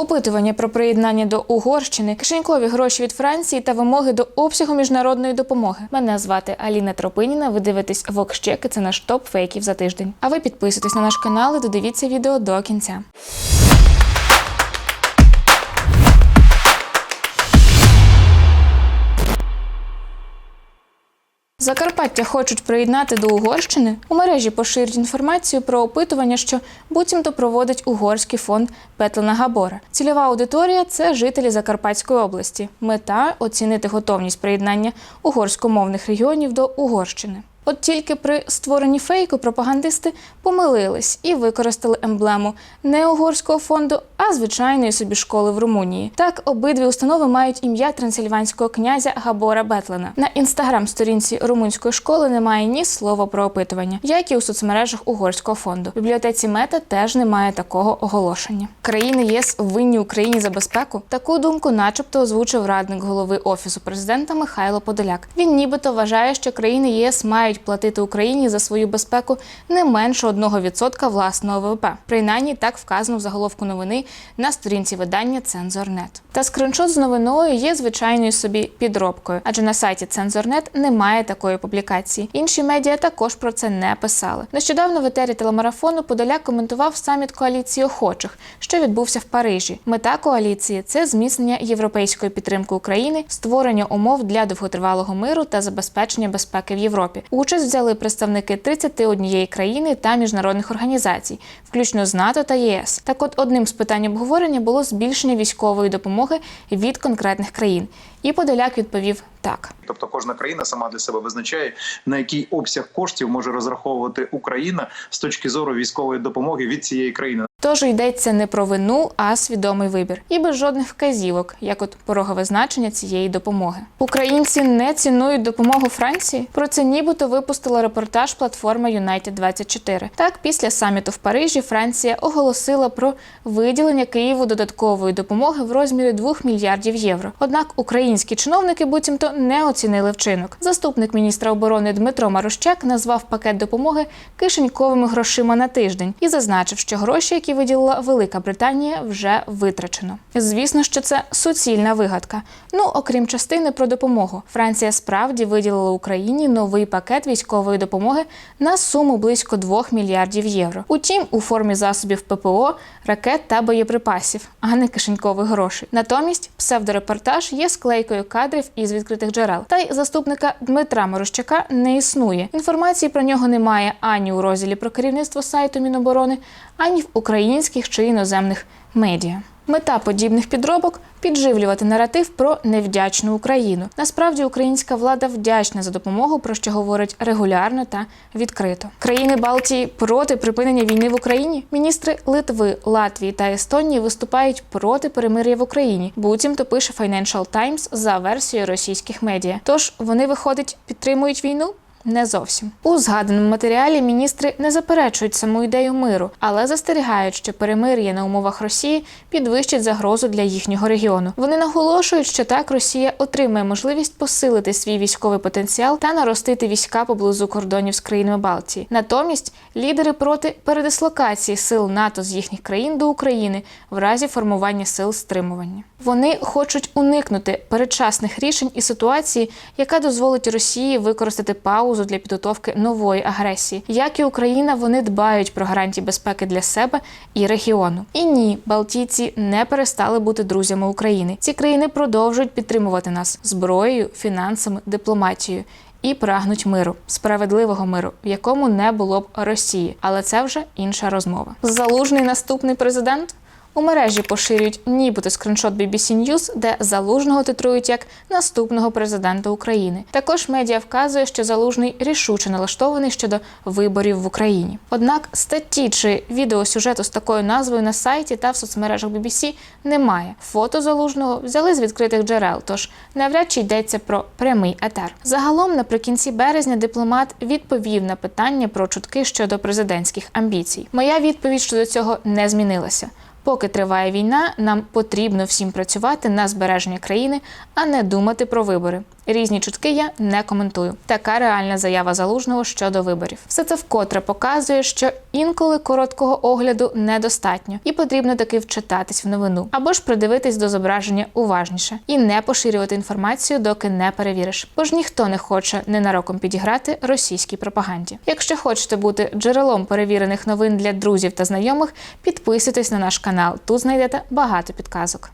Опитування про приєднання до Угорщини, кишенькові гроші від Франції та вимоги до обсягу міжнародної допомоги. Мене звати Аліна Тропиніна. Ви дивитесь Вокщеки. Це наш топ фейків за тиждень. А ви підписуйтесь на наш канал і додивіться відео до кінця. Закарпаття хочуть приєднати до Угорщини. У мережі поширюють інформацію про опитування, що буцімто проводить угорський фонд Петлена Габора. Цільова аудиторія це жителі Закарпатської області. Мета оцінити готовність приєднання угорськомовних регіонів до Угорщини. От тільки при створенні фейку пропагандисти помилились і використали емблему не угорського фонду, а звичайної собі школи в Румунії. Так, обидві установи мають ім'я трансильванського князя Габора Бетлена. На інстаграм-сторінці румунської школи немає ні слова про опитування, як і у соцмережах угорського фонду. В бібліотеці Мета теж немає такого оголошення. Країни ЄС винні Україні за безпеку. Таку думку, начебто, озвучив радник голови офісу президента Михайло Подоляк. Він нібито вважає, що країни ЄС мають платити Україні за свою безпеку не менше 1% власного ВВП. Принаймні так вказано в заголовку новини на сторінці видання Цензорнет. Та скриншот з новиною є звичайною собі підробкою, адже на сайті Цензорнет немає такої публікації. Інші медіа також про це не писали. Нещодавно в етері телемарафону Подоляк коментував саміт коаліції охочих, що відбувся в Парижі. Мета коаліції це зміцнення європейської підтримки України, створення умов для довготривалого миру та забезпечення безпеки в Європі. Участь взяли представники 31 країни та міжнародних організацій, включно з НАТО та ЄС. Так, от одним з питань обговорення було збільшення військової допомоги від конкретних країн. І Подоляк відповів так. Тобто кожна країна сама для себе визначає на який обсяг коштів може розраховувати Україна з точки зору військової допомоги від цієї країни. Тож йдеться не про вину, а свідомий вибір, і без жодних вказівок, як от порогове значення цієї допомоги. Українці не цінують допомогу Франції. Про це нібито випустила репортаж платформа United 24 Так, після саміту в Парижі Франція оголосила про виділення Києву додаткової допомоги в розмірі 2 мільярдів євро. Однак українські чиновники буцімто не оцінили вчинок. Заступник міністра оборони Дмитро Марущак назвав пакет допомоги кишеньковими грошима на тиждень і зазначив, що гроші, які виділила Велика Британія, вже витрачено. Звісно, що це суцільна вигадка. Ну окрім частини про допомогу, Франція справді виділила Україні новий пакет військової допомоги на суму близько 2 мільярдів євро. Утім, у формі засобів ППО, ракет та боєприпасів, а не кишенькових грошей. Натомість псевдорепортаж є склейкою кадрів із відкритих джерел. Та й заступника Дмитра Морощака не існує. Інформації про нього немає ані у розділі про керівництво сайту Міноборони, ані в українських чи іноземних медіа. Мета подібних підробок підживлювати наратив про невдячну Україну. Насправді українська влада вдячна за допомогу, про що говорить регулярно та відкрито. Країни Балтії проти припинення війни в Україні. Міністри Литви, Латвії та Естонії виступають проти перемир'я в Україні. Буцімто пише Financial Times за версією російських медіа. Тож вони виходить підтримують війну. Не зовсім у згаданому матеріалі міністри не заперечують саму ідею миру, але застерігають, що перемир'я на умовах Росії підвищить загрозу для їхнього регіону. Вони наголошують, що так Росія отримає можливість посилити свій військовий потенціал та наростити війська поблизу кордонів з країнами Балтії. Натомість лідери проти передислокації сил НАТО з їхніх країн до України в разі формування сил стримування. Вони хочуть уникнути передчасних рішень і ситуації, яка дозволить Росії використати паузу для підготовки нової агресії. Як і Україна, вони дбають про гарантії безпеки для себе і регіону. І ні, Балтійці не перестали бути друзями України. Ці країни продовжують підтримувати нас зброєю, фінансами, дипломатією. І прагнуть миру, справедливого миру, в якому не було б Росії, але це вже інша розмова. Залужний наступний президент. У мережі поширюють нібито скріншот BBC News, де залужного титрують як наступного президента України. Також медіа вказує, що залужний рішуче налаштований щодо виборів в Україні. Однак статті чи відеосюжету з такою назвою на сайті та в соцмережах BBC немає. Фото залужного взяли з відкритих джерел, тож навряд чи йдеться про прямий етер. Загалом, наприкінці березня, дипломат відповів на питання про чутки щодо президентських амбіцій. Моя відповідь щодо цього не змінилася. Поки триває війна, нам потрібно всім працювати на збереження країни, а не думати про вибори. Різні чутки я не коментую. Така реальна заява залужного щодо виборів. Все це вкотре показує, що інколи короткого огляду недостатньо, і потрібно таки вчитатись в новину або ж придивитись до зображення уважніше і не поширювати інформацію, доки не перевіриш. Бо ж ніхто не хоче ненароком підіграти російській пропаганді. Якщо хочете бути джерелом перевірених новин для друзів та знайомих, підписуйтесь на наш канал. Тут знайдете багато підказок.